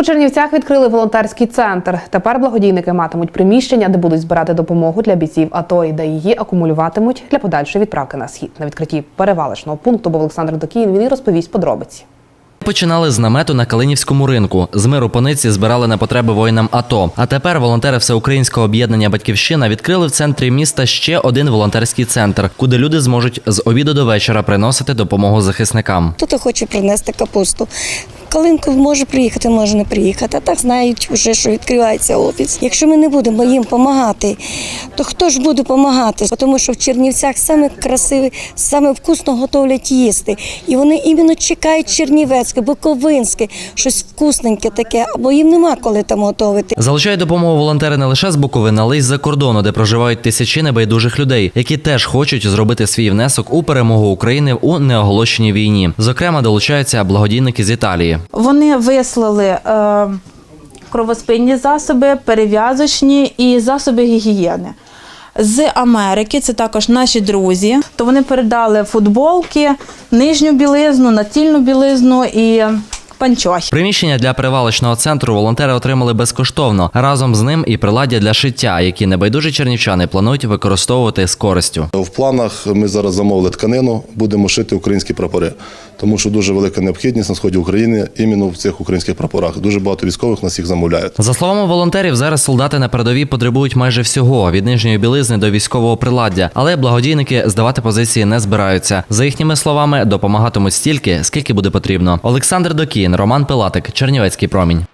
У Чернівцях відкрили волонтерський центр. Тепер благодійники матимуть приміщення, де будуть збирати допомогу для бійців АТО і де її акумулюватимуть для подальшої відправки на схід. На відкритті перевалочного пункту був Олександр Докіїн. Він і розповість подробиці. Починали з намету на Калинівському ринку. З миру пониці збирали на потреби воїнам АТО. А тепер волонтери Всеукраїнського об'єднання Батьківщина відкрили в центрі міста ще один волонтерський центр, куди люди зможуть з обіду до вечора приносити допомогу захисникам. Хто-то хоче принести капусту. Калинко може приїхати, може не приїхати. А так знають вже, що відкривається офіс. Якщо ми не будемо їм допомагати, то хто ж буде допомагати? Тому що в Чернівцях саме красиве, саме вкусно готовлять їсти. І вони іменно чекають Чернівецьке, Буковинське, щось вкусненьке таке, або їм нема коли там готувати. Залучають допомогу волонтери не лише з Буковини, але й з-за кордону, де проживають тисячі небайдужих людей, які теж хочуть зробити свій внесок у перемогу України у неоголошеній війні. Зокрема, долучаються благодійники з Італії. Вони вислали е, кровоспинні засоби, перев'язочні і засоби гігієни. З Америки це також наші друзі. То вони передали футболки, нижню білизну, натільну білизну і панчохи. Приміщення для перевалочного центру волонтери отримали безкоштовно. Разом з ним і приладдя для шиття, які небайдужі чернівчани планують використовувати з користю. В планах ми зараз замовили тканину, будемо шити українські прапори, тому що дуже велика необхідність на сході України іменно в цих українських прапорах. Дуже багато військових нас їх замовляють. За словами волонтерів, зараз солдати на передовій потребують майже всього від нижньої білизни до військового приладдя, але благодійники здавати позиції не збираються. За їхніми словами, допомагатимуть стільки, скільки буде потрібно. Олександр Докін, Роман Пилатик, Чернівецький промінь.